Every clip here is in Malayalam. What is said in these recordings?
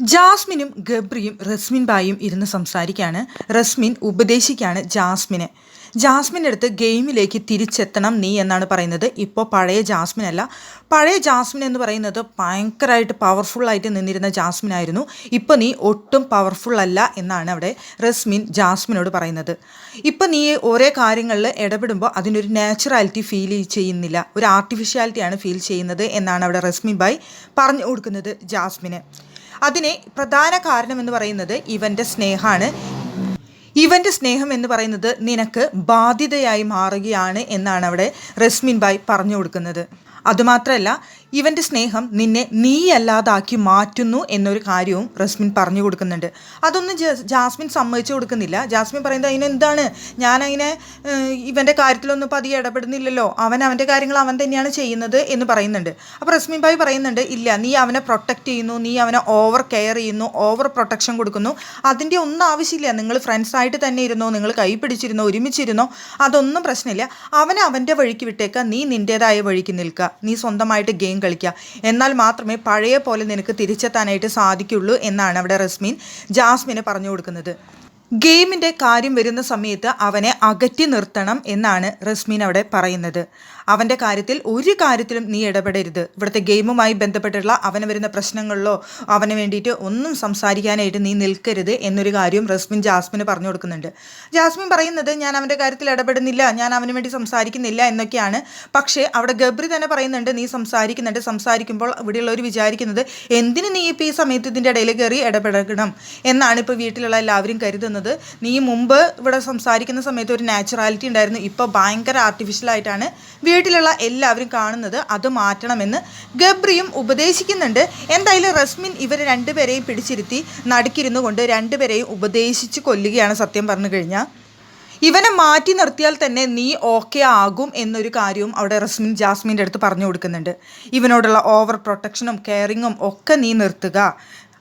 ജാസ്മിനും ഗബ്രിയും റസ്മിൻ ബായും ഇരുന്ന് സംസാരിക്കുകയാണ് റസ്മിൻ ഉപദേശിക്കുകയാണ് ജാസ്മിനെ. ജാസ്മിന്റെ അടുത്ത് ഗെയിമിലേക്ക് തിരിച്ചെത്തണം നീ എന്നാണ് പറയുന്നത്. ഇപ്പോൾ പഴയ ജാസ്മിൻ അല്ല പഴയ ജാസ്മിൻ എന്ന് പറയുന്നത് ഭയങ്കരമായിട്ട് പവർഫുള്ളായിട്ട് നിന്നിരുന്ന ജാസ്മിൻ ആയിരുന്നു ഇപ്പോൾ നീ ഒട്ടും പവർഫുൾ അല്ല എന്നാണ് അവിടെ റസ്മിൻ ജാസ്മിനോട് പറയുന്നത്. ഇപ്പം നീ ഓരോ കാര്യങ്ങളിൽ ഇടപെടുമ്പോൾ അതിനൊരു നാച്ചുറാലിറ്റി ഫീൽ ചെയ്യുന്നില്ല. ഒരു ആർട്ടിഫിഷ്യാലിറ്റിയാണ് ഫീൽ ചെയ്യുന്നത് എന്നാണ് അവിടെ റസ്മിൻ ബായ് പറഞ്ഞു കൊടുക്കുന്നത് ജാസ്മിന്. അതിന് പ്രധാന കാരണമെന്ന് പറയുന്നത് ഇവന്റെ സ്നേഹമാണ്. ഇവന്റെ സ്നേഹം എന്ന് പറയുന്നത് നിനക്ക് ബാധ്യതയായി മാറുകയാണ് എന്നാണ് അവിടെ റസ്മിൻ ബായ് പറഞ്ഞു കൊടുക്കുന്നത്. അതുമാത്രമല്ല ഇവന്റെ സ്നേഹം നിന്നെ നീയല്ലാതാക്കി മാറ്റുന്നു എന്നൊരു കാര്യവും റസ്മിൻ പറഞ്ഞു കൊടുക്കുന്നുണ്ട്. അതൊന്നും ജാസ്മിൻ സമ്മതിച്ചു കൊടുക്കുന്നില്ല. ജാസ്മിൻ പറയുന്നത് അതിനെന്താണ് ഞാനതിനെ ഇവന്റെ കാര്യത്തിലൊന്നും പതിയെ ഇടപെടുന്നില്ലല്ലോ. അവൻ അവന്റെ കാര്യങ്ങൾ അവൻ തന്നെയാണ് ചെയ്യുന്നത് എന്ന് പറയുന്നുണ്ട്. അപ്പോൾ റസ്മിൻ ഭായി പറയുന്നുണ്ട് ഇല്ല നീ അവനെ പ്രൊട്ടക്റ്റ് ചെയ്യുന്നു നീ അവനെ ഓവർ കെയർ ചെയ്യുന്നു ഓവർ പ്രൊട്ടക്ഷൻ കൊടുക്കുന്നു. അതിന്റെ ഒന്നും ആവശ്യമില്ല. നിങ്ങൾ ഫ്രണ്ട്സായിട്ട് തന്നെ ഇരുന്നോ നിങ്ങൾ കൈ പിടിച്ചിരുന്നോ ഒരുമിച്ചിരുന്നോ അതൊന്നും പ്രശ്നമില്ല. അവനെ അവന്റെ വഴിക്ക് വിട്ടേക്കുക നീ നിന്റേതായ വഴിക്ക് നിൽക്കുക നീ സ്വന്തമായിട്ട് ഗെയിം കളിക്കുക. എന്നാൽ മാത്രമേ പഴയ പോലെ നിനക്ക് തിരിച്ചെത്താനായിട്ട് സാധിക്കുള്ളൂ എന്നാണ് അവിടെ റസ്മീൻ ജാസ്മിനെ പറഞ്ഞു കൊടുക്കുന്നത്. ഗെയിമിന്റെ കാര്യം വരുന്ന സമയത്ത് അവനെ അകറ്റി നിർത്തണം എന്നാണ് റസ്മീൻ അവിടെ പറയുന്നത്. അവന്റെ കാര്യത്തിൽ ഒരു കാര്യത്തിലും നീ ഇടപെടരുത്. ഇവിടുത്തെ ഗെയിമുമായി ബന്ധപ്പെട്ടുള്ള അവന് വരുന്ന പ്രശ്നങ്ങളിലോ അവന് വേണ്ടിയിട്ട് ഒന്നും സംസാരിക്കാനായിട്ട് നീ നിൽക്കരുത് എന്നൊരു കാര്യം റസ്മിൻ ജാസ്മിന് പറഞ്ഞു കൊടുക്കുന്നുണ്ട്. ജാസ്മിൻ പറയുന്നത് ഞാൻ അവന്റെ കാര്യത്തിൽ ഇടപെടുന്നില്ല ഞാൻ അവന് വേണ്ടി സംസാരിക്കുന്നില്ല എന്നൊക്കെയാണ്. പക്ഷേ അവിടെ ഗബ്രി തന്നെ പറയുന്നുണ്ട് നീ സംസാരിക്കുന്നുണ്ട് സംസാരിക്കുമ്പോൾ ഇവിടെയുള്ളവർ വിചാരിക്കുന്നത് എന്തിന് നീ ഇപ്പോൾ ഈ സമയത്ത് ഇതിന്റെ ഇടയിൽ കയറി ഇടപെടണം? എന്നാണ് ഇപ്പോൾ വീട്ടിലുള്ള എല്ലാവരും കരുതുന്നത്. നീ മുമ്പ് ഇവിടെ സംസാരിക്കുന്ന സമയത്ത് ഒരു നാച്ചുറാലിറ്റി ഉണ്ടായിരുന്നു. ഇപ്പോൾ ഭയങ്കര ആർട്ടിഫിഷ്യലായിട്ടാണ് വീട്ടിലുള്ള എല്ലാവരും കാണുന്നത് അത് മാറ്റണമെന്ന് ഗബ്രിയും ഉപദേശിക്കുന്നുണ്ട്. എന്തായാലും റസ്മിൻ ഇവർ രണ്ടുപേരെയും പിടിച്ചിരുത്തി നടുക്കിരുന്നു കൊണ്ട് രണ്ടുപേരെയും ഉപദേശിച്ച് കൊല്ലുകയാണ് സത്യം പറഞ്ഞു കഴിഞ്ഞാൽ ഇവനെ മാറ്റി നിർത്തിയാൽ തന്നെ നീ ഓക്കെ ആകും എന്നൊരു കാര്യവും അവിടെ റസ്മിൻ ജാസ്മിന്റെ അടുത്ത് പറഞ്ഞു കൊടുക്കുന്നുണ്ട്. ഇവനോടുള്ള ഓവർ പ്രൊട്ടക്ഷനും കെയറിങ്ങും ഒക്കെ നീ നിർത്തുക.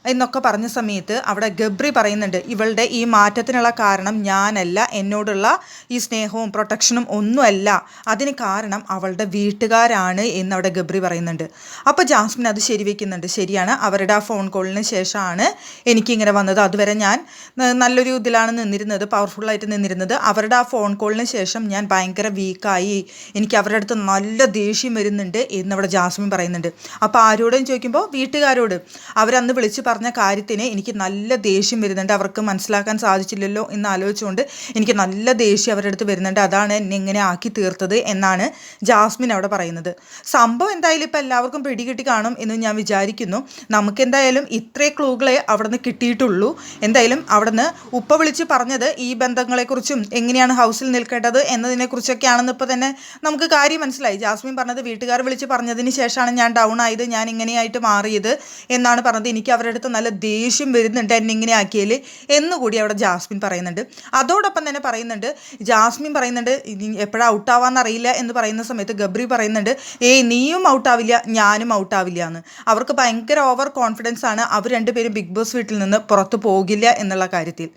എന്നൊക്കെ പറഞ്ഞ സമയത്ത് അവിടെ ഗബ്രി പറയുന്നുണ്ട് ഇവളുടെ ഈ മാറ്റത്തിനുള്ള കാരണം ഞാനല്ല എന്നോടുള്ള ഈ സ്നേഹവും പ്രൊട്ടക്ഷനും ഒന്നുമല്ല. അതിന് കാരണം അവളുടെ വീട്ടുകാരാണ് എന്ന് അവിടെ ഗബ്രി പറയുന്നുണ്ട്. അപ്പോൾ ജാസ്മിൻ അത് ശരിവെക്കുന്നുണ്ട്. ശരിയാണ് അവരുടെ ആ ഫോൺ കോളിന് ശേഷമാണ് എനിക്കിങ്ങനെ വന്നത്. അതുവരെ ഞാൻ നല്ലൊരു ഇതിലാണ് നിന്നിരുന്നത് പവർഫുള്ളായിട്ട് നിന്നിരുന്നത്. അവരുടെ ആ ഫോൺ കോളിന് ശേഷം ഞാൻ ഭയങ്കര വീക്കായി എനിക്ക് അവരുടെ അടുത്ത് നല്ല ദേഷ്യം വരുന്നുണ്ട് എന്നവിടെ ജാസ്മിൻ പറയുന്നുണ്ട്. അപ്പോൾ ആരോടും ചോദിക്കുമ്പോൾ വീട്ടുകാരോട്. അവരന്ന് വിളിച്ച് പറഞ്ഞ കാര്യത്തിന് എനിക്ക് നല്ല ദേഷ്യം വരുന്നുണ്ട്. അവർക്ക് മനസ്സിലാക്കാൻ സാധിച്ചില്ലല്ലോ എന്ന് ആലോചിച്ചുകൊണ്ട് എനിക്ക് നല്ല ദേഷ്യം അവരുടെ അടുത്ത് വരുന്നുണ്ട്. അതാണ് എന്നെ ഇങ്ങനെ ആക്കി തീർത്തത് എന്നാണ് ജാസ്മിൻ അവിടെ പറയുന്നത്. സംഭവം എന്തായാലും ഇപ്പം എല്ലാവർക്കും പിടികിട്ടി കാണും എന്ന് ഞാൻ വിചാരിക്കുന്നു. നമുക്ക് എന്തായാലും ഇത്രേ ക്ലൂകളെ അവിടെ നിന്ന് കിട്ടിയിട്ടുള്ളൂ. എന്തായാലും അവിടെ നിന്ന് ഉപ്പ വിളിച്ച് പറഞ്ഞത് ഈ ബന്ധങ്ങളെക്കുറിച്ചും എങ്ങനെയാണ് ഹൗസിൽ നിൽക്കേണ്ടത് എന്നതിനെക്കുറിച്ചൊക്കെയാണെന്ന് ഇപ്പോൾ തന്നെ നമുക്ക് കാര്യം മനസ്സിലായി. ജാസ്മിൻ പറഞ്ഞത് വീട്ടുകാർ വിളിച്ച് പറഞ്ഞതിന് ശേഷമാണ് ഞാൻ ഡൗൺ ആയത് ഞാൻ ഇങ്ങനെയായിട്ട് മാറിയത് എന്നാണ് പറഞ്ഞത്. എനിക്ക് അവരുടെ അടുത്ത് നല്ല ദേഷ്യം വരുന്നുണ്ട് എന്നെ ഇങ്ങനെ ആക്കിയാൽ എന്നുകൂടി അവിടെ ജാസ്മിൻ പറയുന്നുണ്ട്. അതോടൊപ്പം തന്നെ പറയുന്നുണ്ട് ജാസ്മിൻ പറയുന്നുണ്ട് എപ്പോഴാണ് ഔട്ടാവാന്ന് അറിയില്ല എന്ന് പറയുന്ന സമയത്ത് ഗബ്രി പറയുന്നുണ്ട് ഏയ് നീയും ഔട്ടാവില്ല ഞാനും ഔട്ടാവില്ല എന്ന് അവർക്ക് ഭയങ്കര ഓവർ കോൺഫിഡൻസ് ആണ്. അവർ രണ്ടുപേരും ബിഗ് ബോസ് വീട്ടിൽ നിന്ന് പുറത്തു പോകില്ല എന്നുള്ള കാര്യത്തിൽ.